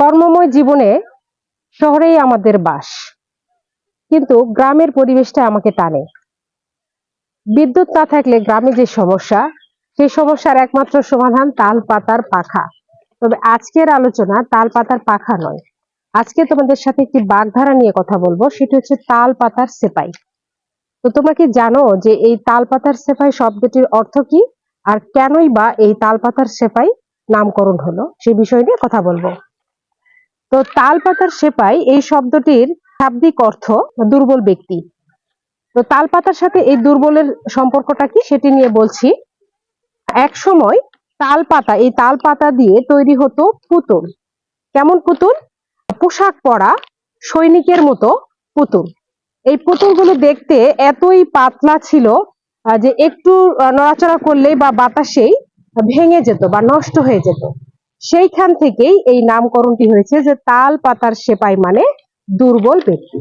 কর্মময় জীবনে শহরেই আমাদের বাস। কিন্তু গ্রামের পরিবেশটা আমাকে টানে। বিদ্যুৎ না থাকলে গ্রামে যে সমস্যা সেই সমস্যার একমাত্র সমাধান তাল পাতার পাখা। তবে আজকের আলোচনা তাল পাতার পাখা নয়। আজকে তোমাদের সাথে একটি বাগধারা নিয়ে কথা বলব, সেটি হচ্ছে তাল পাতার সেপাই। তো তোমরা কি জানো যে এই তাল পাতার সেপাই শব্দটির অর্থ কি? আর কেনই বা এই তাল পাতার সেপাই নামকরণ হলো? সে বিষয় নিয়ে কথা বলব। তো তাল পাতার সেপাই এই শব্দটির শাব্দিক অর্থ দুর্বল ব্যক্তি। তো তাল পাতার সাথে এই দুর্বলের সম্পর্কটা কি সেটি নিয়ে বলছি। এক সময় তাল পাতা এই তাল পাতা দিয়ে তৈরি হতো পুতুল। কেমন পুতুল? পোশাক পরা সৈনিকের মতো পুতুল। এই পুতুলগুলো দেখতে এতই পাতলা ছিল যে একটু নড়াচড়া করলেই বা বাতাসেই ভেঙে যেত বা নষ্ট হয়ে যেত। সেইখান থেকেই এই নামকরণটি হয়েছে যে তাল পাতার সেপাই মানে দুর্বল ব্যক্তি।